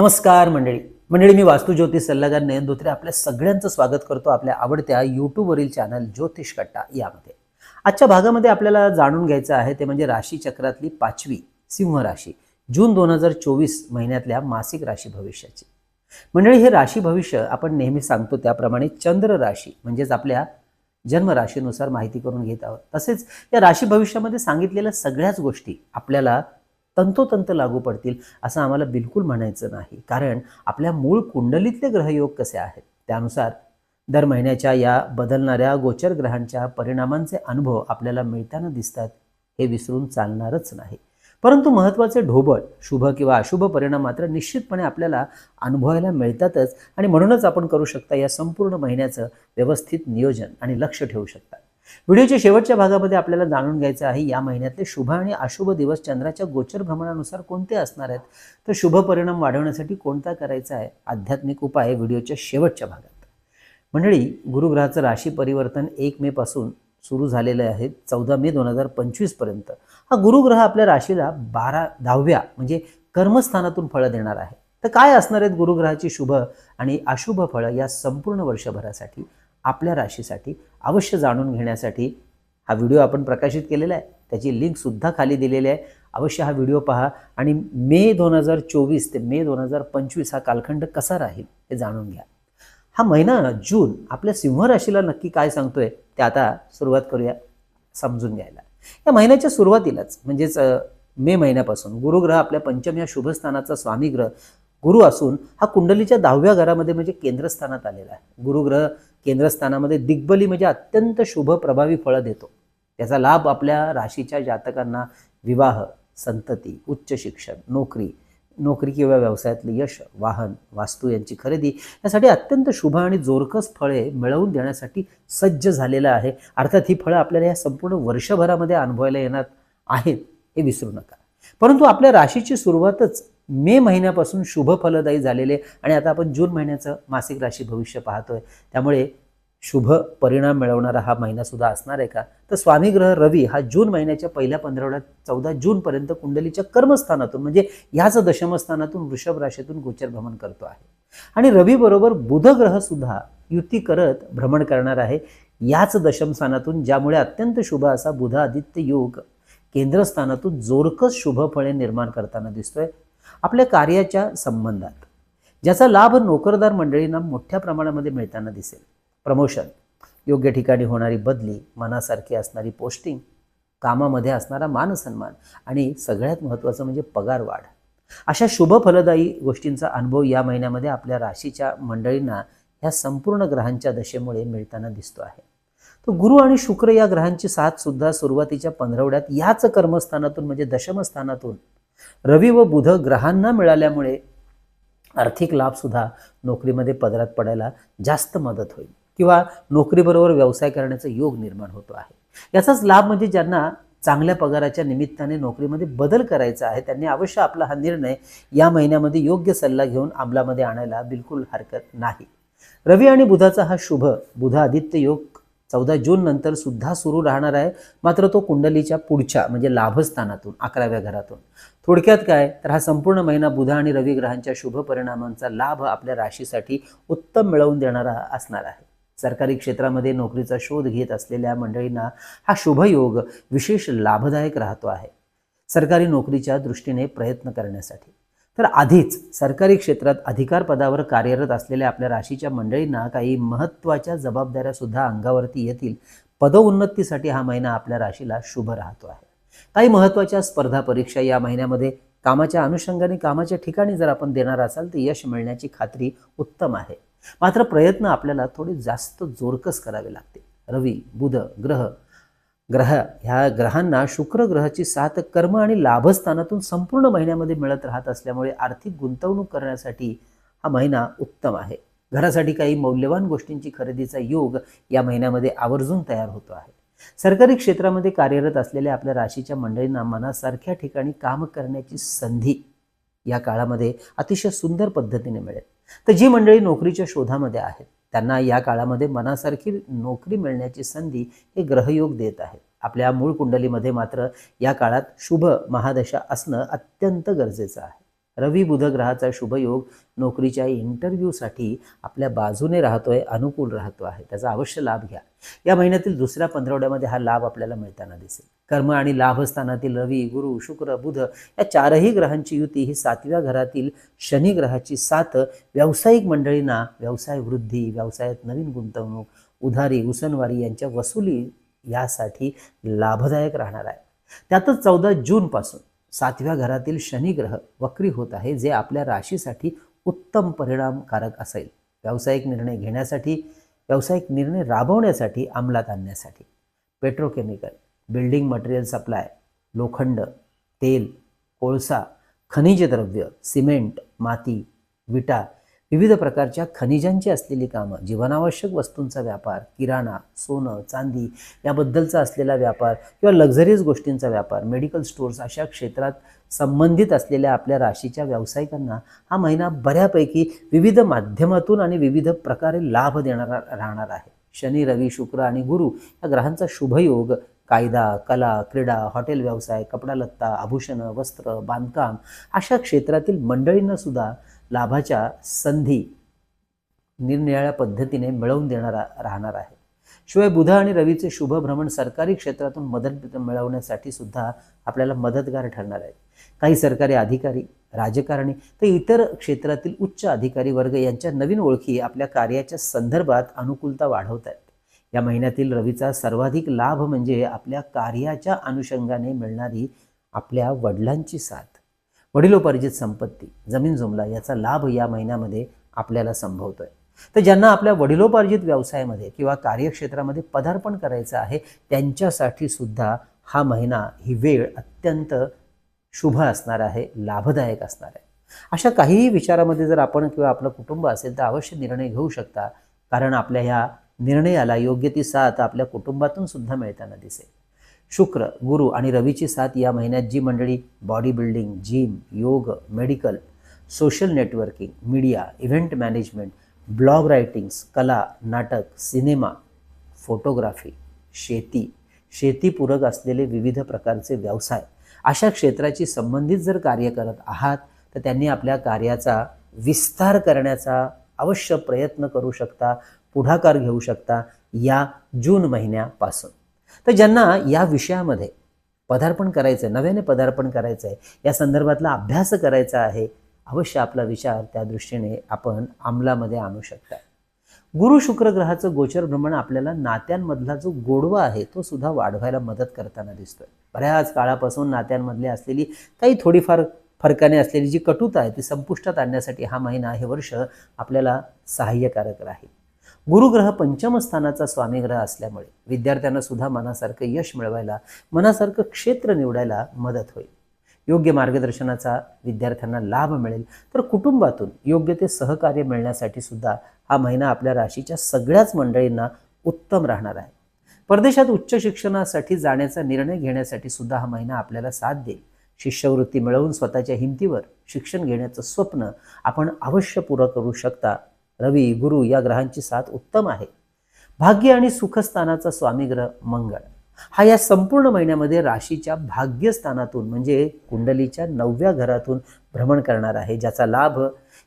नमस्कार मंडळी. मंडळी मी वास्तू ज्योतिष सल्लागार नयन धोत्रे आपल्या सगळ्यांचं स्वागत करतो आपल्या आवडत्या यूट्यूबवरील चॅनल ज्योतिष कट्टा यामध्ये. आजच्या भागामध्ये आपल्याला जाणून घ्यायचं आहे ते म्हणजे राशी चक्रातली पाचवी सिंह राशी जून दोन हजार चोवीस महिन्यातल्या मासिक राशी भविष्याची. मंडळी हे राशी भविष्य आपण नेहमी सांगतो त्याप्रमाणे चंद्र राशी म्हणजेच आपल्या जन्म राशीनुसार माहिती करून घेत आहोत. तसेच या राशी भविष्यामध्ये सांगितलेल्या सगळ्याच गोष्टी आपल्याला तंतोतंत लागू पडतील असं आम्हाला बिलकुल म्हणायचं नाही. कारण आपल्या मूळ कुंडलीतले ग्रहयोग कसे आहेत? त्यानुसार दर महिन्याच्या या बदलणाऱ्या गोचर ग्रहांच्या परिणामांचे अनुभव आपल्याला मिळताना दिसतात हे विसरून चालणारच नाही. परंतु महत्त्वाचे ढोबळ शुभ किंवा अशुभ परिणाम मात्र निश्चितपणे आपल्याला अनुभवायला मिळतातच आणि म्हणूनच आपण करू शकता या संपूर्ण महिन्याचं व्यवस्थित नियोजन आणि लक्ष ठेवू शकता. व्हिडिओच्या शेवटच्या भागामध्ये आपल्याला जाणून घ्यायचं आहे या महिन्यातले शुभ आणि अशुभ दिवस चंद्राच्या गोचर भ्रमणानुसार कोणते असणार आहेत? तर शुभ परिणाम वाढवण्यासाठी कोणता करायचा आहे? आध्यात्मिक उपाय व्हिडिओच्या शेवटच्या भागात. मंडळी गुरुग्रहाचं राशी परिवर्तन एक मे पासून सुरू झालेलं आहे चौदा मे दोन हजार पंचवीसपर्यंत हा गुरुग्रह आपल्या राशीला बारा दहाव्या म्हणजे कर्मस्थानातून फळं देणार आहे. तर काय असणार आहेत गुरुग्रहाची शुभ आणि अशुभ फळं या संपूर्ण वर्षभरासाठी? आपल्या राशीसाठी अवश्य जाणून घेण्यासाठी हा व्हिडिओ आपण प्रकाशित केलेला आहे. त्याची लिंकसुद्धा खाली दिलेली आहे. अवश्य हा व्हिडिओ पहा. आणि मे दोन हजार चोवीस ते मे दोन हजार पंचवीस हा कालखंड कसा राहील हे जाणून घ्या. हा महिना जून आपल्या सिंह राशीला नक्की काय सांगतोय ते आता सुरुवात करूया समजून घ्यायला. या महिन्याच्या सुरुवातीलाच म्हणजेच मे महिन्यापासून गुरुग्रह आपल्या पंचम या शुभस्थानाचा स्वामीग्रह गुरु असून हा कुंडलीच्या दहाव्या घरामध्ये म्हणजे केंद्रस्थानात आलेला आहे. गुरुग्रह केंद्रस्थानामध्ये दिग्बली म्हणजे अत्यंत शुभ प्रभावी फळं देतो. त्याचा लाभ आपल्या राशीच्या जातकांना विवाह संतती उच्च शिक्षण नोकरी नोकरी किंवा व्यवसायातले यश वाहन वास्तू यांची खरेदी यासाठी अत्यंत शुभ आणि जोरकस फळे मिळवून देण्यासाठी सज्ज झालेलं आहे. अर्थात ही फळं आपल्याला या संपूर्ण वर्षभरामध्ये अनुभवायला येणार आहेत हे विसरू नका. परंतु आपल्या राशीची सुरुवातच मे महिन्यापासून शुभ फलदायी झालेले आणि आता आपण जून महिन्याचं मासिक राशी भविष्य पाहतोय. त्यामुळे शुभ परिणाम मिळवणारा हा महिना सुद्धा असणार आहे का? तर स्वामी ग्रह रवी हा जून महिन्याच्या पहिल्या पंधरवड्यात चौदा जूनपर्यंत कुंडलीच्या कर्मस्थानातून म्हणजे याच दशमस्थानातून वृषभ राशीतून गोचर भ्रमण करतो आहे. आणि रवीबरोबर बुध सुद्धा युती करत भ्रमण करणार आहे. याच दशमस्थानातून ज्यामुळे अत्यंत शुभ असा बुध आदित्य योग केंद्रस्थानातून जोरकस शुभ फळे निर्माण करताना दिसतोय. आपल्या कार्याच्या संबंधात. ज्याचा लाभ नोकरदार मंडळींना मोठ्या प्रमाणामध्ये मिळताना दिसेल. प्रमोशन योग्य ठिकाणी होणारी बदली मनासारखी असणारी पोस्टिंग कामामध्ये असणारा मानसन्मान आणि सगळ्यात महत्त्वाचं म्हणजे पगार वाढ. अशा शुभ फलदायी गोष्टींचा अनुभव या महिन्यामध्ये आपल्या राशीच्या मंडळींना ह्या संपूर्ण ग्रहांच्या दशेमुळे मिळताना दिसतो आहे. तर गुरु आणि शुक्र या ग्रहांची साथ सुद्धा सुरुवातीच्या पंधरवड्यात याच कर्मस्थानातून म्हणजे दशमस्थानातून रवी व बुध ग्रहांना मिळाल्यामुळे आर्थिक लाभ सुद्धा नोकरीमध्ये पदरात पडायला जास्त मदत होईल. किंवा नोकरीबरोबर व्यवसाय करण्याचा योग निर्माण होतो आहे. याचाच लाभ म्हणजे ज्यांना चांगल्या पगाराच्या निमित्ताने नोकरीमध्ये बदल करायचा आहे त्यांनी अवश्य आपला हा निर्णय या महिन्यामध्ये योग्य सल्ला घेऊन अंमलामध्ये आणायला बिलकुल हरकत नाही. रवी आणि बुधाचा हा शुभ बुध आदित्य योग चौदा जून नंतर सुद्धा सुरू राहणार आहे. मात्र तो कुंडलीच्या पुढच्या म्हणजे लाभस्थानातून अकराव्या घरातून. थोडक्यात काय? तर हा संपूर्ण महिना बुध आणि रवी ग्रहांच्या शुभ परिणामांचा लाभ आपल्या राशीसाठी उत्तम मिळवून देणारा असणार आहे. सरकारी क्षेत्रामध्ये नोकरीचा शोध घेत असलेल्या मंडळींना हा शुभयोग विशेष लाभदायक राहतो आहे. सरकारी नोकरीच्या दृष्टीने प्रयत्न करण्यासाठी. तर आधीच सरकारी क्षेत्रात अधिकार पदावर कार्यरत असलेल्या आपल्या राशीच्या मंडळींना काही महत्त्वाच्या जबाबदाऱ्यासुद्धा अंगावरती येतील. पदोन्नतीसाठी हा महिना आपल्या राशीला शुभ राहतो आहे. काही महत्त्वाच्या स्पर्धा परीक्षा या महिन्यामध्ये कामाच्या अनुषंगाने कामाच्या ठिकाणी जर आपण देणार असाल तर यश मिळण्याची खात्री उत्तम आहे. मात्र प्रयत्न आपल्याला थोडे जास्त जोरकस करावे लागते रवी बुध ग्रह ग्रह ह्या ग्रहांना शुक्र ग्रहाची साथ कर्म आणि लाभस्थानातून संपूर्ण महिन्यामध्ये मिळत राहत असल्यामुळे आर्थिक गुंतवणूक करण्यासाठी हा महिना उत्तम आहे. घरासाठी काही मौल्यवान गोष्टींची खरेदीचा योग या महिन्यामध्ये आवर्जून तयार होतो आहे. सरकारी क्षेत्रामध्ये कार्यरत असलेल्या आपल्या राशीच्या मंडळींना मनासारख्या ठिकाणी काम करण्याची संधी या काळामध्ये अतिशय सुंदर पद्धतीने मिळेल. तर जी मंडळी नोकरीच्या शोधामध्ये आहेत त्यांना या काळामध्ये मनासारखी नोकरी मिळण्याची संधी हे ग्रहयोग देत आहेत. आपल्या मूळ कुंडलीमध्ये मात्र या काळात शुभ महादशा असणं अत्यंत गरजेचं आहे. रवी बुध ग्रहाचा शुभयोग नोकरीच्या इंटरव्ह्यूसाठी आपल्या बाजूने राहतोय अनुकूल राहतो आहे. त्याचा अवश्य लाभ घ्या. या महिन्यातील दुसऱ्या पंधरवड्यामध्ये हा लाभ आपल्याला मिळताना दिसेल. कर्म आणि लाभस्थानातील रवी गुरु शुक्र बुध या चारही ग्रहांची युती ही सातव्या घरातील शनी ग्रहाची साथ व्यावसायिक मंडळींना व्यवसाय वृद्धी व्यवसायात नवीन गुंतवणूक उधारी उसनवारी यांच्या वसुली यासाठी लाभदायक राहणार आहे. त्यातच चौदा जूनपासून सातव्या घरातील शनी ग्रह वक्री होत आहे जे आपल्या राशीसाठी उत्तम परिणामकारक असेल. व्यावसायिक निर्णय घेण्यासाठी व्यावसायिक निर्णय राबवण्यासाठी अंमलात आणण्यासाठी. पेट्रोकेमिकल बिल्डिंग मटेरियल सप्लाय लोखंड तेल कोळसा खनिज द्रव्य सिमेंट माती विटा विविध प्रकारच्या खनिजांची असलेली कामं जीवनावश्यक वस्तूंचा व्यापार किराणा सोनं चांदी याबद्दलचा असलेला व्यापार किंवा लक्झरियस गोष्टींचा व्यापार मेडिकल स्टोअर्स अशा क्षेत्रात संबंधित असलेल्या आपल्या राशीच्या व्यावसायिकांना हा महिना बऱ्यापैकी विविध माध्यमातून आणि विविध प्रकारे लाभ देणारा राहणार आहे. शनी रवी शुक्र आणि गुरु या ग्रहांचा शुभयोग कायदा कला क्रीडा हॉटेल व्यवसाय कपडा लत्ता आभूषणं वस्त्र बांधकाम अशा क्षेत्रातील मंडळींनासुद्धा लाभाच्या संधी निरनिराळ्या पद्धतीने मिळवून देणारा राहणार आहे. शिवाय बुध आणि रवीचे शुभ भ्रमण सरकारी क्षेत्रातून मदत मिळवण्यासाठी सुद्धा आपल्याला मदतगार ठरणार आहे. काही सरकारी अधिकारी राजकारणी तर इतर क्षेत्रातील उच्च अधिकारी वर्ग यांच्या नवीन ओळखी आपल्या कार्याच्या संदर्भात अनुकूलता वाढवत आहेत. या महिन्यातील रवीचा सर्वाधिक लाभ म्हणजे आपल्या कार्याच्या अनुषंगाने मिळणारी आपल्या वडिलांची साथ. वडिलोपार्जित संपत्ती जमीन जुमला याचा लाभ या महिन्यामध्ये आपल्याला संभवतोय. तर ज्यांना आपल्या वडिलोपार्जित व्यवसायामध्ये किंवा कार्यक्षेत्रामध्ये पदार्पण करायचं आहे त्यांच्यासाठी सुद्धा हा महिना ही वेळ अत्यंत शुभ असणार आहे लाभदायक असणार आहे. अशा काहीही विचारामध्ये जर आपण किंवा आपलं कुटुंब असेल तर अवश्य निर्णय घेऊ शकता. कारण आपल्या ह्या निर्णयाला योग्य ती साथ आपल्या कुटुंबातून सुद्धा मिळताना दिसेल. शुक्र गुरु आणि रवीची साथ या महिन्यात जी मंडळी बॉडी बिल्डिंग जिम योग medical social networking media event management blog writings कला नाटक सिनेमा फोटोग्राफी शेती शेतीपूरक असलेले विविध प्रकारचे व्यवसाय अशा क्षेत्राची संबंधित जर कार्य करत आहात तर त्यांनी आपल्या कार्याचा विस्तार करण्याचा अवश्य प्रयत्न करू शकता पुढाकार घेऊ शकता या जून महिन्यापासून. तर ज्यांना या विषयामध्ये पदार्पण करायचं आहे नव्याने पदार्पण करायचं आहे या संदर्भातला अभ्यास करायचा आहे अवश्य आपला विचार त्या दृष्टीने आपण अंमलामध्ये आणू शकता. गुरु शुक्र ग्रहाचं गोचर भ्रमण आपल्याला नात्यांमधला जो गोडवा आहे तो सुद्धा वाढवायला मदत करताना दिसतोय. बऱ्याच काळापासून नात्यांमधली असलेली काही थोडीफार फरकाने असलेली जी कटुता आहे ती संपुष्टात आणण्यासाठी हा महिना हे वर्ष आपल्याला सहाय्यकारक राहील. गुरुग्रह पंचमस्थानाचा स्वामी स्वामीग्रह असल्यामुळे विद्यार्थ्यांना सुद्धा मनासारखं यश मिळवायला मनासारखं क्षेत्र निवडायला मदत होईल. योग्य मार्गदर्शनाचा विद्यार्थ्यांना लाभ मिळेल. तर कुटुंबातून योग्य ते सहकार्य मिळण्यासाठी सुद्धा हा महिना आपल्या राशीच्या सगळ्याच मंडळींना उत्तम राहणार आहे. परदेशात उच्च शिक्षणासाठी जाण्याचा निर्णय घेण्यासाठी सुद्धा हा महिना आपल्याला साथ देईल. शिष्यवृत्ती मिळवून स्वतःच्या हिमतीवर शिक्षण घेण्याचं स्वप्न आपण अवश्य पुरं करू शकता. रवी गुरु या ग्रहांची साथ उत्तम आहे. भाग्य आणि सुखस्थानाचा स्वामीग्रह मंगळ हा या संपूर्ण महिन्यामध्ये राशीच्या भाग्यस्थानातून म्हणजे कुंडलीच्या नवव्या घरातून भ्रमण करणार आहे ज्याचा लाभ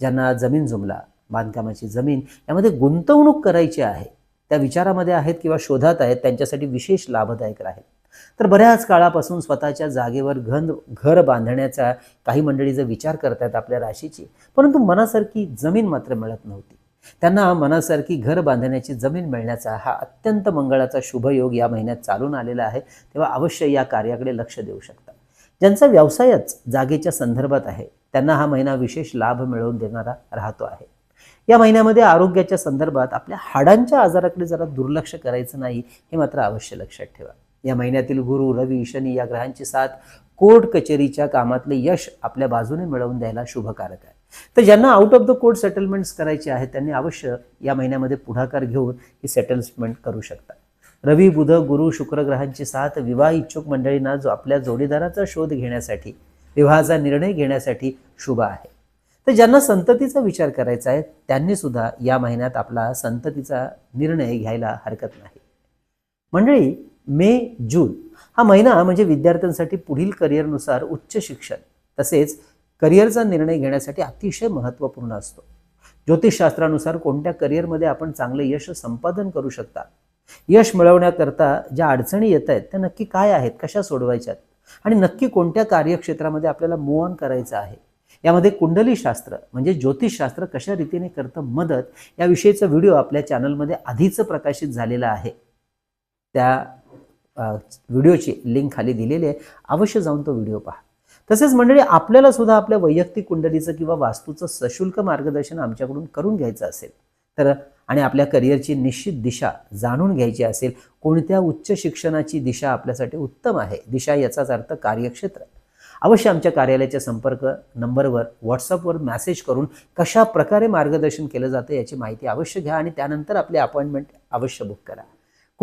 ज्यांना जमीन जुमला बांधकामाची जमीन यामध्ये गुंतवणूक करायची आहे त्या विचारामध्ये आहेत किंवा शोधात आहेत त्यांच्यासाठी विशेष लाभदायक राहील. तर बऱ्याच काळापासून स्वतःच्या जागेवर घन घर बांधण्याचा काही मंडळी जर विचार करतात आपल्या राशीची परंतु मनासारखी जमीन मात्र मिळत नव्हती. त्यांना मनासारखी घर बांधण्याची जमीन मिळण्याचा हा अत्यंत मंगळाचा शुभयोग या महिन्यात चालून आलेला आहे तेव्हा अवश्य या कार्याकडे लक्ष देऊ शकता. ज्यांचा व्यवसायच जागेच्या संदर्भात आहे त्यांना हा महिना विशेष लाभ मिळवून देणारा राहतो आहे. या महिन्यामध्ये आरोग्याच्या संदर्भात आपल्या हाडांच्या आजाराकडे जरा दुर्लक्ष करायचं नाही हे मात्र अवश्य लक्षात ठेवा. या महिन्यातील गुरु रवी शनी या ग्रहांची साथ कोर्ट कचेरीच्या कामातले यश आपल्या बाजूने मिळवून द्यायला शुभकारक आहे. तर ज्यांना out of the court settlements करायचे आहेत त्यांनी अवश्य या महिन्यामध्ये पुढाकार घेऊन ही सेटलमेंट करू शकतात रवी बुध गुरु शुक्र ग्रहांची साथ विवाह इच्छुक मंडळींना जो आपल्या जोडीदाराचा शोध घेण्यासाठी विवाहाचा निर्णय घेण्यासाठी शुभ आहे. तर ज्यांना संततीचा विचार करायचा आहे त्यांनी सुद्धा या महिन्यात आपला संततीचा निर्णय घ्यायला हरकत नाही. मंडळी मे जून. हा महिना म्हणजे विद्यार्थ्यांसाठी पुढील करिअरनुसार उच्च शिक्षण. तसेच करिअरचा निर्णय घेण्यासाठी अतिशय महत्त्वपूर्ण असतो. ज्योतिषशास्त्रानुसार कोणत्या करिअरमध्ये आपण चांगले यश संपादन करू शकता? यश मिळवण्याकरता ज्या अडचणी येत आहेत त्या नक्की काय आहेत? कशा सोडवायच्यात? आणि नक्की कोणत्या कार्यक्षेत्रामध्ये आपल्याला मूव ऑन करायचं आहे? यामध्ये कुंडलीशास्त्र म्हणजे ज्योतिषशास्त्र कशा रीतीने करतं मदत याविषयीचा व्हिडिओ आपल्या चॅनलमध्ये आधीच प्रकाशित झालेला आहे. त्या व्हिडिओची लिंक खाली दिलेली आहे. अवश्य जाऊन तो व्हिडिओ पहा. तसेच मंडळी आपल्याला सुद्धा आपल्या वैयक्तिक कुंडलीचं किंवा वास्तूचं सशुल्क मार्गदर्शन आमच्याकडून करून घ्यायचं असेल तर आणि आपल्या करिअरची निश्चित दिशा जाणून घ्यायची असेल कोणत्या उच्च शिक्षणाची दिशा आपल्यासाठी उत्तम आहे? दिशा याचाच अर्थ कार्यक्षेत्र. अवश्य आमच्या कार्यालयाच्या संपर्क नंबरवर व्हॉट्सअपवर मॅसेज करून कशा प्रकारे मार्गदर्शन केलं जातं याची माहिती अवश्य घ्या आणि त्यानंतर आपली अपॉइंटमेंट अवश्य बुक करा.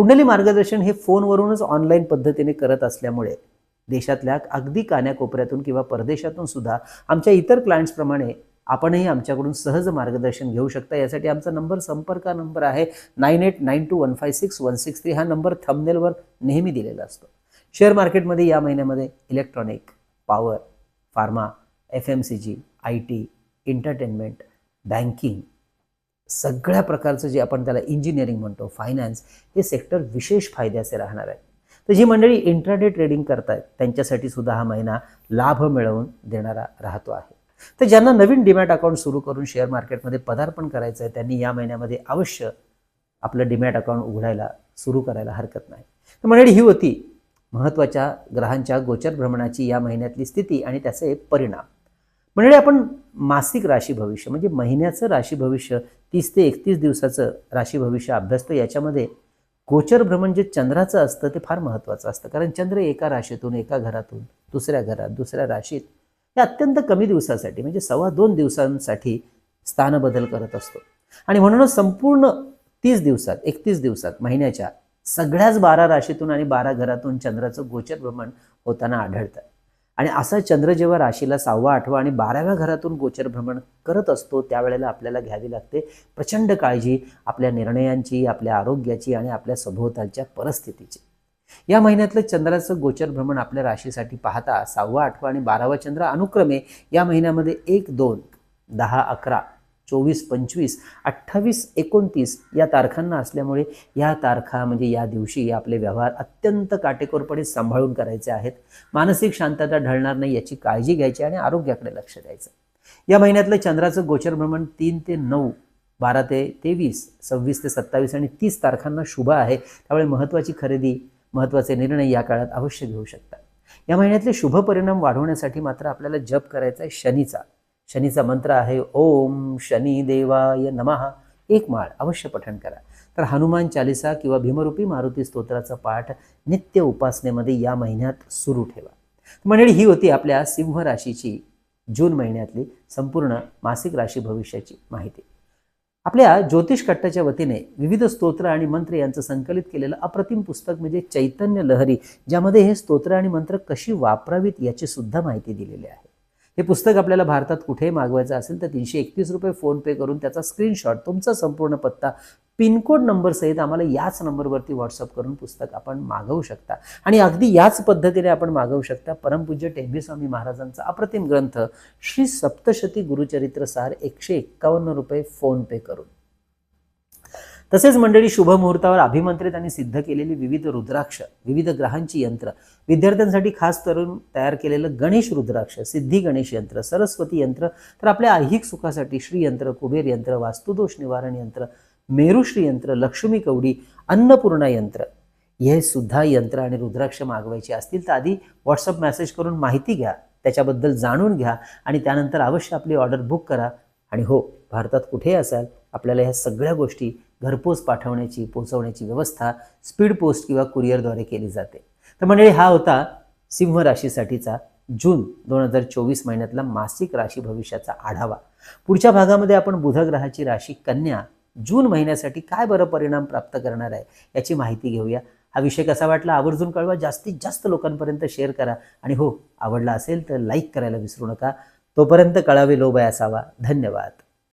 कुंडली मार्गदर्शन हे फोनवरूनच ऑनलाईन पद्धतीने करत असल्यामुळे देशातल्या अगदी कान्याकोपऱ्यातून किंवा परदेशातून सुद्धा आमच्या इतर क्लायंट्सप्रमाणे आपणही आमच्याकडून सहज मार्गदर्शन घेऊ शकता. यासाठी आमचा नंबर संपर्क नंबर आहे nine eight nine two one five six one six three. हा नंबर थंबनेलवर नेहमी दिलेला असतो. शेअर मार्केटमध्ये या महिन्यामध्ये electronic power pharma F M C G I T entertainment banking सगळ्या प्रकारचं जे आपण त्याला इंजिनिअरिंग म्हणतो फायनान्स हे सेक्टर विशेष फायद्याचे राहणार आहे. तर जी मंडळी इंट्राडे ट्रेडिंग करतायत त्यांच्यासाठी सुद्धा हा महिना लाभ मिळवून देणारा राहतो आहे. तर ज्यांना नवीन डिमॅट अकाउंट सुरू करून शेअर मार्केटमध्ये पदार्पण करायचं आहे त्यांनी या महिन्यामध्ये अवश्य आपलं डिमॅट अकाउंट उघडायला सुरू करायला हरकत नाही. तर मंडळी ही होती महत्त्वाच्या ग्रहांच्या गोचर भ्रमणाची या महिन्यातली स्थिती आणि त्याचे परिणाम. मंडळी आपण मासिक राशी भविष्य म्हणजे महिन्याचं राशी भविष्य तीस ते एकतीस दिवसाचं राशी भविष्य अभ्यासतो याच्यामध्ये गोचर भ्रमण जे चंद्राचं असतं ते फार महत्त्वाचं असतं. कारण चंद्र एका राशीतून एका घरातून दुसऱ्या घरात दुसऱ्या राशीत हे अत्यंत कमी दिवसासाठी म्हणजे सव्वा दोन दिवसांसाठी स्थानबदल करत असतो. आणि म्हणूनच संपूर्ण तीस दिवसात एकतीस दिवसात महिन्याच्या सगळ्याच बारा राशीतून आणि बारा घरातून चंद्राचं गोचर भ्रमण होताना आढळतं. आणि असा चंद्र जेव्हा राशीला सहावा आठवा आणि बाराव्या घरातून गोचर भ्रमण करत असतो त्यावेळेला आपल्याला घ्यावी लागते प्रचंड काळजी आपल्या निर्णयांची आपल्या आरोग्याची आणि आपल्या सभोवतालच्या परिस्थितीची. या महिन्यातलं चंद्राचं गोचर भ्रमण आपल्या राशीसाठी पाहता सहावा आठवा आणि बारावा चंद्र अनुक्रमे या महिन्यामध्ये एक दोन दहा अकरा चोवीस पंचवीस अठ्ठावीस एकोणतीस या तारखांना असल्यामुळे या तारखा म्हणजे या दिवशी आपले व्यवहार अत्यंत काटेकोरपणे सांभाळून करायचे आहेत. मानसिक शांतता ढळणार नाही याची काळजी घ्यायची आणि आरोग्याकडे लक्ष द्यायचं. या महिन्यातलं चंद्राचं गोचर भ्रमण तीन ते नऊ बारा ते तेवीस सव्वीस ते सत्तावीस आणि तीस तारखांना शुभ आहे. त्यामुळे महत्त्वाची खरेदी महत्त्वाचे निर्णय या काळात अवश्य घेऊ शकतात या महिन्यातले शुभ परिणाम वाढवण्यासाठी मात्र आपल्याला जप करायचा आहे शनीचा. शनीचा मंत्र आहे ओम शनी देवाय नमः. एक माळ अवश्य पठण करा. तर हनुमान चालिसा किंवा भीमरूपी मारुती स्तोत्राचा पाठ नित्य उपासनेमध्ये या महिन्यात सुरू ठेवा. मंडळी ही होती आपल्या सिंह राशीची जून महिन्यातली संपूर्ण मासिक राशी भविष्याची माहिती. आपल्या ज्योतिष कट्टाच्या वतीने विविध स्तोत्र आणि मंत्र यांचं संकलित केलेलं अप्रतिम पुस्तक म्हणजे चैतन्य लहरी ज्यामध्ये हे स्तोत्र आणि मंत्र कशी वापरावीत याची सुद्धा माहिती दिलेली आहे. हे पुस्तक आपल्याला भारतात कुठेही मागवायचं असेल तर तीनशे एकतीस रुपये फोनपे करून त्याचा स्क्रीनशॉट तुमचा संपूर्ण पत्ता पिनकोड नंबरसहित आम्हाला याच नंबरवरती व्हॉट्सअप करून पुस्तक आपण मागवू शकता. आणि अगदी याच पद्धतीने आपण मागवू शकता परमपूज्य टेंबीस्वामी महाराजांचा अप्रतिम ग्रंथ श्री सप्तशती गुरुचरित्रसार एकशे एक्कावन्न रुपये फोनपे करून. तसेच मंडळी शुभ मुहूर्तावर अभिमंत्रित आणि सिद्ध केलेली विविध रुद्राक्ष विविध ग्रहांची यंत्र विद्यार्थ्यांसाठी खास करून तयार केलेलं गणेश रुद्राक्ष सिद्धी गणेश यंत्र सरस्वती यंत्र तर आपल्या ऐहिक सुखासाठी श्रीयंत्र कुबेर यंत्र वास्तुदोष निवारण यंत्र मेरुश्री यंत्र लक्ष्मी कवडी अन्नपूर्णा यंत्र हे सुद्धा यंत्र आणि रुद्राक्ष मागवायचे असतील तर आधी व्हॉट्सअप मेसेज करून माहिती घ्या त्याच्याबद्दल जाणून घ्या आणि त्यानंतर अवश्य आपली ऑर्डर बुक करा. आणि हो भारतात कुठेही असाल आपल्याला ह्या सगळ्या गोष्टी घरपोच पाठवण्याची पोचवण्याची व्यवस्था स्पीड पोस्ट किंवा कुरिअरद्वारे केली जाते. तर मंडळी हा होता सिंह राशीसाठीचा जून दोन हजार चोवीस महिन्यातला मासिक राशी भविष्याचा आढावा. पुढच्या भागामध्ये आपण बुधग्रहाची राशी कन्या जून महिन्यासाठी काय बरं परिणाम प्राप्त करणार आहे याची माहिती घेऊया. हा विषय कसा वाटला आवर्जून कळवा जास्तीत जास्त लोकांपर्यंत शेअर करा. आणि हो आवडला असेल तर लाईक करायला विसरू नका. तोपर्यंत कळावे लोबाय असावा. धन्यवाद.